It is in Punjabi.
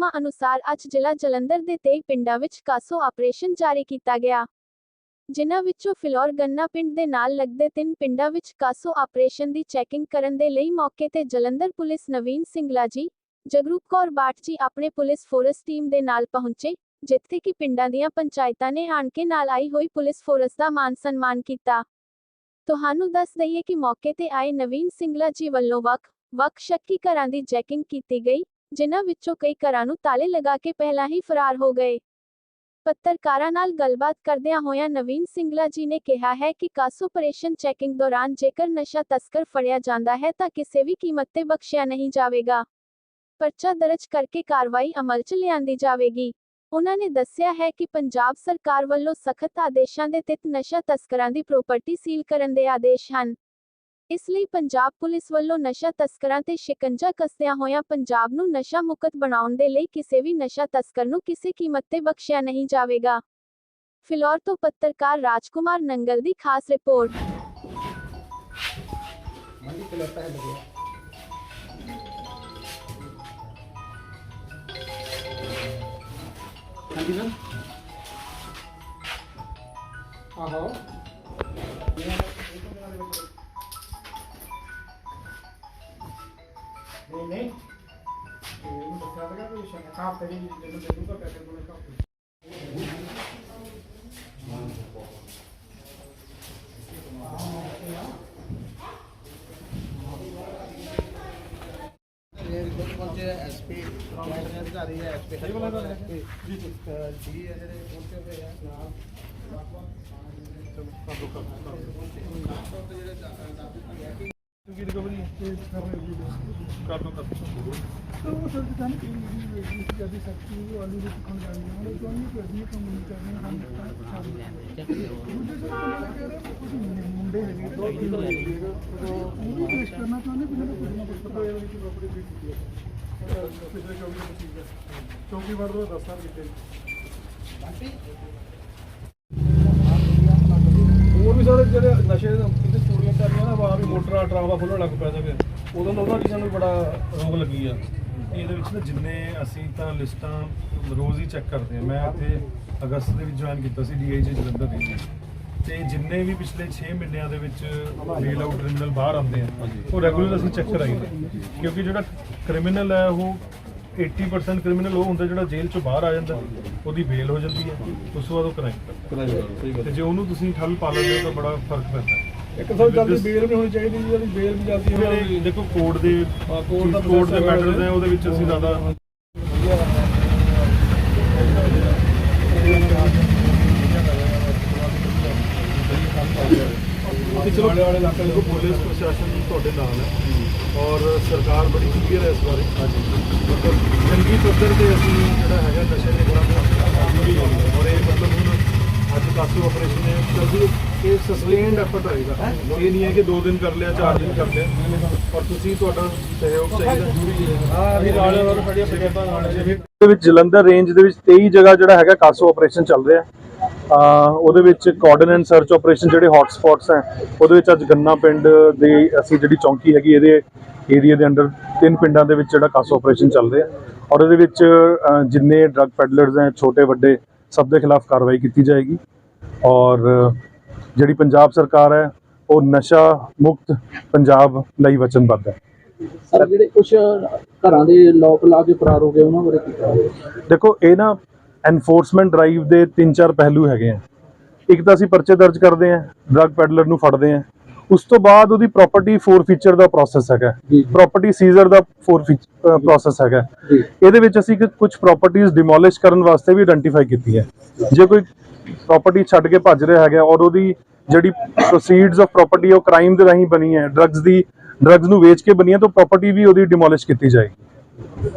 ਹੁਕਮਾਂ ਅਨੁਸਾਰ ਅੱਜ ਜ਼ਿਲ੍ਹਾ ਜਲੰਧਰ ਦੇ 23 ਪਿੰਡਾਂ ਵਿੱਚ ਕਾਸੋ ਆਪਰੇਸ਼ਨ ਜਾਰੀ ਕੀਤਾ ਗਿਆ। ਜਿਨ੍ਹਾਂ ਵਿੱਚੋਂ ਫਿਲੌਰ ਗੰਨਾ ਪਿੰਡ ਦੇ ਨਾਲ ਲੱਗਦੇ ਤਿੰਨ ਪਿੰਡਾਂ ਵਿੱਚ ਕਾਸੋ ਆਪਰੇਸ਼ਨ ਦੀ ਚੈਕਿੰਗ ਕਰਨ ਦੇ ਲਈ ਮੌਕੇ ਤੇ ਜਲੰਧਰ ਪੁਲਿਸ ਨਵੀਨ ਸਿੰਘਲਾ ਜੀ, ਜਗਰੂਪ ਕੌਰ ਬਾਟ ਜੀ ਆਪਣੇ ਪੁਲਿਸ ਫੋਰਸ ਟੀਮ ਦੇ ਨਾਲ ਪਹੁੰਚੇ, ਜਿੱਥੇ ਕਿ ਪਿੰਡਾਂ ਦੀਆਂ ਪੰਚਾਇਤਾਂ ਨੇ ਆਣ ਕੇ ਨਾਲ ਆਈ ਹੋਈ ਪੁਲਿਸ ਫੋਰਸ ਦਾ ਮਾਨ ਸਨਮਾਨ ਕੀਤਾ। ਤੁਹਾਨੂੰ ਦੱਸ ਦਈਏ ਕਿ ਮੌਕੇ ਤੇ ਆਏ ਨਵੀਨ ਸਿੰਘਲਾ ਜੀ ਵੱਲੋਂ ਵੱਖ ਵੱਖ ਸ਼ੱਕੀ ਘਰਾਂ ਦੀ ਚੈਕਿੰਗ ਕੀਤੀ ਗਈ ਜਿਨ੍ਹਾਂ ਵਿੱਚੋਂ ਕਈ ਘਰਾਂ ਨੂੰ ਤਾਲੇ ਲਗਾ ਕੇ ਪਹਿਲਾਂ ਹੀ ਫਰਾਰ ਹੋ ਗਏ। ਪੱਤਰਕਾਰਾਂ ਨਾਲ ਗੱਲਬਾਤ ਕਰਦਿਆਂ ਹੋਇਆਂ ਨਵੀਨ ਸਿੰਘਲਾ ਜੀ ਨੇ ਕਿਹਾ ਹੈ ਕਿ ਕਾਸ ਆਪਰੇਸ਼ਨ ਚੈਕਿੰਗ ਦੌਰਾਨ ਜੇਕਰ ਨਸ਼ਾ ਤਸਕਰ ਫੜਿਆ ਜਾਂਦਾ ਹੈ ਤਾਂ ਕਿਸੇ ਵੀ ਕੀਮਤ ਤੇ ਬਖਸ਼ਿਆ ਨਹੀਂ ਜਾਵੇਗਾ। ਪਰਚਾ ਦਰਜ ਕਰਕੇ ਕਾਰਵਾਈ ਅਮਲ 'ਚ ਲਿਆਂਦੀ ਜਾਵੇਗੀ। ਉਹਨਾਂ ਨੇ ਦੱਸਿਆ ਹੈ ਕਿ ਪੰਜਾਬ ਸਰਕਾਰ ਵੱਲੋਂ ਸਖਤ ਆਦੇਸ਼ਾਂ ਦੇ ਤਹਿਤ ਨਸ਼ਾ ਤਸਕਰਾਂ ਦੀ ਪ੍ਰਾਪਰਟੀ ਸੀਲ ਕਰਨ ਦੇ ਆਦੇਸ਼ ਹਨ। ਇਸ ਲਈ ਪੰਜਾਬ ਪੁਲਿਸ ਵੱਲੋਂ ਨਸ਼ਾ ਤਸਕਰਾਂ ਤੇ ਸ਼ਿਕੰਜਾ ਕੱਸਿਆ ਹੋਇਆਂ ਪੰਜਾਬ ਨੂੰ ਨਸ਼ਾ ਮੁਕਤ ਬਣਾਉਣ ਦੇ ਲਈ ਕਿਸੇ ਵੀ ਨਸ਼ਾ ਤਸਕਰ ਨੂੰ ਕਿਸੇ ਕੀਮਤ ਤੇ ਬਖਸ਼ਿਆ ਨਹੀਂ ਜਾਵੇਗਾ। ਫਿਲੌਰ ਤੋਂ ਪੱਤਰਕਾਰ ਰਾਜਕੁਮਾਰ ਨੰਗਲ ਦੀ ਖਾਸ ਰਿਪੋਰਟ। ਹਾਂਜੀ ਸਰ ਆਹੋ। ਨਹੀਂ ਨਹੀਂ। ਇਹ ਦੱਸਿਆ ਤਾਂ ਕਿ ਸ਼ਾਇਦ ਕਾਪ ਤੇ ਜਦੋਂ ਦੇਖੂਗਾ ਪੈਸੇ ਕੋਲੇ ਕਾਪ ਪਹੁੰਚੇ ਐਸਪੀ ਦੇ ਅਧਿਕਾਰੀ ਹੈ। ਐਸਪੀ ਜੀ ਜੀ। ਇਹ ਜਿਹੜੇ ਪਹੁੰਚੇ ਹੋਏ ਆ ਨਾਲ। ਕੀ ਰਿਕਵਰੀ ਕਰ ਦੋ ਕਰ ਉਹ ਸਰ ਜੀ ਸਾਨੂੰ ਕੀ ਵੀ ਜ਼ਿਆਦਾ ਸਖਤੀ ਵਾਲੀ ਦੇ ਕੋਲ ਜਾਂਦੀ ਹੈ ਉਹ ਤੁਹਾਨੂੰ ਕਿ ਅਸੀਂ ਕੰਮ ਨਹੀਂ ਕਰਨੇ ਹਾਂ ਮੁੰਡੇ ਹੈਗੇ ਦੋ ਉਹ ਵੀ ਪੇਸ਼ ਕਰਨਾ ਚਾਹੁੰਦੇ ਬਿਨਾਂ ਕੁਝ ਨਾ ਕੁਝ ਪਤਾ ਹੋਇਆ ਕਿ ਪ੍ਰੋਪਰਟੀ ਕੀਤੀ ਹੈ ਪਿਛਲੇ ਚੌਕੀ ਤੋਂ ਠੀਕ ਹੈ ਚੌਕੀ ਵਾਰ ਤੋਂ 10 ਸਾਲ ਹੋਰ ਵੀ ਸਾਰੇ ਜਿਹੜੇ ਨਸ਼ੇ ਦੇ ਬਾਹਰ ਵੀ ਮੋਟਰਾਂ ਟਰਾਵਾ ਖੁੱਲਣ ਲੱਗ ਪਿਆ ਸੀਗੇ ਉਦੋਂ ਤਾਂ ਉਹਨਾਂ ਚੀਜ਼ਾਂ ਨੂੰ ਵੀ ਬੜਾ ਰੋਗ ਲੱਗੀ ਆ। ਇਹਦੇ ਵਿੱਚ ਨਾ ਜਿੰਨੇ ਅਸੀਂ ਤਾਂ ਲਿਸਟਾਂ ਰੋਜ਼ ਹੀ ਚੈੱਕ ਕਰਦੇ ਹਾਂ। ਮੈਂ ਇੱਥੇ ਅਗਸਤ ਦੇ ਵਿੱਚ ਜੁਆਇਨ ਕੀਤਾ ਸੀ ਡੀਆਈਜੀ ਜਲੰਧਰ ਦੇ ਵਿੱਚ। ਤੇ ਜਿੰਨੇ ਵੀ ਪਿਛਲੇ 6 ਮਹੀਨਿਆਂ ਦੇ ਵਿੱਚ ਬੇਲ ਆਊਟ ਕ੍ਰਿਮੀਨਲ ਬਾਹਰ ਆਉਂਦੇ ਆ ਉਹ ਰੈਗੂਲਰ ਅਸੀਂ ਚੈੱਕ ਕਰਾਈਦਾ ਕਿਉਂਕਿ ਜਿਹੜਾ ਕ੍ਰਿਮੀਨਲ ਹੈ ਉਹ 80% ਕ੍ਰਿਮੀਨਲ ਉਹ ਹੁੰਦਾ ਜਿਹੜਾ ਜੇਲ੍ਹ ਚੋਂ ਬਾਹਰ ਆ ਜਾਂਦਾ ਉਹਦੀ ਬੇਲ ਹੋ ਜਾਂਦੀ ਹੈ। ਉਸ ਤੋਂ ਬਾਅਦ ਉਹ ਕ੍ਰਾਈਮ ਕਰਦਾ। ਤੇ ਜੇ ਉਹਨੂੰ ਤੁਸੀਂ ਠੱਲ ਪਾ ਲੈਂਦੇ ਹੋ ਤਾਂ ਬੜਾ ਫ਼ਰਕ ਪੈਂਦਾ। ਇੱਕ ਸਭ ਜਲਦੀ ਬੇਲ ਵੀ ਹੋਣੀ ਚਾਹੀਦੀ ਜਿਹਦੀ ਬੇਲ ਵੀ ਜਲਦੀ ਹੋਵੇ ਦੇਖੋ ਕੋਡ ਦੇ code ਦਾ ਕੋਡ ਦੇ ਮੈਟਰਸ ਹੈ। ਉਹਦੇ ਵਿੱਚ ਅਸੀਂ ਜ਼ਿਆਦਾ ਕਿ ਚਲੋ ਵਾਲੇ ਇਲਾਕੇ ਦੇ ਪੁਲਿਸ ਪ੍ਰਸ਼ਾਸਨ ਤੁਹਾਡੇ ਨਾਲ ਹੈ। ਔਰ ਸਰਕਾਰ ਬੜੀ ਕਲੀਅਰ ਹੈ ਇਸ ਬਾਰੇ। ਮਤਲਬ ਚੰਗੀ ਪੱਧਰ ਤੇ ਅਸੀਂ ਜਿਹੜਾ ਹੈਗਾ ਨਸ਼ੇ ਦੇ ਖਿਲਾਫ ਔਰ ਇਹ ਮਤਲਬ ਹੁਣ ਅੱਜ ਕਾਸੂ ਆਪਰੇਸ਼ਨ ਹੈ ਚਲਦੀ ਇਹ ਸਸਟੇਨਡ ਐਫਰਟ ਹੋਏਗਾ ਇਹ ਨਹੀਂ ਹੈ ਕਿ 2 ਦਿਨ ਕਰ ਲਿਆ 4 ਦਿਨ ਕਰ ਲਿਆ। ਔਰ ਤੁਸੀਂ ਤੁਹਾਡਾ ਸਹਿਯੋਗ ਚਾਹੀਦਾ। ਹਾਂ ਵੀ ਨਾਲੇ ਵਾਲੇ ਫੜੀਆਂ ਪੰਚਾਇਤਾਂ ਨਾਲ ਜੇ ਦੇ ਵਿੱਚ ਜਲੰਧਰ ਰੇਂਜ ਦੇ ਵਿੱਚ 23 ਜਗ੍ਹਾ ਜਿਹੜਾ ਹੈਗਾ ਕਾਸੋ ਆਪਰੇਸ਼ਨ ਚੱਲ ਰਿਹਾ। ਆ ਉਹਦੇ ਵਿੱਚ ਕਾਰਡਨ ਐਂਡ ਸਰਚ ਆਪਰੇਸ਼ਨ ਜਿਹੜੇ ਹੌਟ ਸਪੌਟਸ ਹੈ ਉਹਦੇ ਵਿੱਚ ਅੱਜ ਗੰਨਾ ਪਿੰਡ ਦੇ ਅਸੀਂ ਜਿਹੜੀ ਚੌਂਕੀ ਹੈਗੀ ਇਹਦੇ ਏਰੀਆ ਦੇ ਅੰਡਰ ਤਿੰਨ ਪਿੰਡਾਂ ਦੇ ਵਿੱਚ ਜਿਹੜਾ ਕਾਸੋ ਆਪਰੇਸ਼ਨ ਚੱਲ ਰਿਹਾ। ਔਰ ਇਹਦੇ ਵਿੱਚ ਜਿੰਨੇ ਡਰੱਗ ਪੈਡਲਰਸ ਹੈ ਛੋਟੇ ਵੱਡੇ ਸਭ ਦੇ ਖਿਲਾਫ ਕਾਰਵਾਈ ਕੀਤੀ ਜਾਏਗੀ। ਔਰ ਜਿਹੜੀ ਪੰਜਾਬ ਸਰਕਾਰ ਹੈ ਉਹ ਨਸ਼ਾ ਮੁਕਤ ਪੰਜਾਬ ਲਈ ਵਚਨਬੱਧ ਹੈ। ਸਰ ਜਿਹੜੇ ਕੁਝ ਘਰਾਂ ਦੇ ਲੋਕ ਲਾ ਕੇ ਫਰਾਰ ਹੋ ਗਏ ਉਹਨਾਂ ਬਾਰੇ ਕੀ ਕਹੋਗੇ? ਦੇਖੋ ਇਹ ਨਾ ਐਨਫੋਰਸਮੈਂਟ ਡਰਾਈਵ ਦੇ ਤਿੰਨ ਚਾਰ ਪਹਿਲੂ ਹੈਗੇ ਆ। ਇੱਕ ਤਾਂ ਅਸੀਂ ਪਰਚੇ ਦਰਜ ਕਰਦੇ ਆ ਡਰੱਗ ਪੈਡਲਰ ਨੂੰ ਫੜਦੇ ਆ। ਉਸ ਤੋਂ ਬਾਅਦ ਉਹਦੀ ਪ੍ਰਾਪਰਟੀ ਫੋਰ ਫੀਚਰ ਦਾ ਪ੍ਰੋਸੈਸ ਹੈਗਾ। ਪ੍ਰਾਪਰਟੀ ਸੀਜ਼ਰ ਦਾ ਫੋਰ ਪ੍ਰੋਸੈਸ ਹੈਗਾ। ਇਹਦੇ ਵਿੱਚ ਅਸੀਂ ਕੁਝ ਪ੍ਰਾਪਰਟੀਆਂ ਡਿਮੋਲਿਸ਼ ਕਰਨ ਵਾਸਤੇ ਵੀ ਆਇਡੈਂਟੀਫਾਈ ਕੀਤੀ ਹੈ। ਜੇ ਕੋਈ ਪ੍ਰਾਪਰਟੀ ਛੱਡ ਕੇ ਭੱਜ ਰਿਹਾ ਹੈਗਾ ਔਰ ਉਹਦੀ ਜਿਹੜੀ ਪ੍ਰੋਸੀਡਸ ਆਫ ਪ੍ਰਾਪਰਟੀ ਉਹ ਕ੍ਰਾਈਮ ਦੇ ਰਾਹੀਂ ਬਣੀ ਹੈ। ਡਰੱਗਸ ਦੀ ਡਰੱਗਸ ਨੂੰ ਵੇਚ ਕੇ ਬਣੀ ਹੈ, ਤਾਂ ਪ੍ਰਾਪਰਟੀ ਵੀ ਉਹਦੀ ਡਿਮੋਲਿਸ਼ ਕੀਤੀ ਜਾਏਗੀ।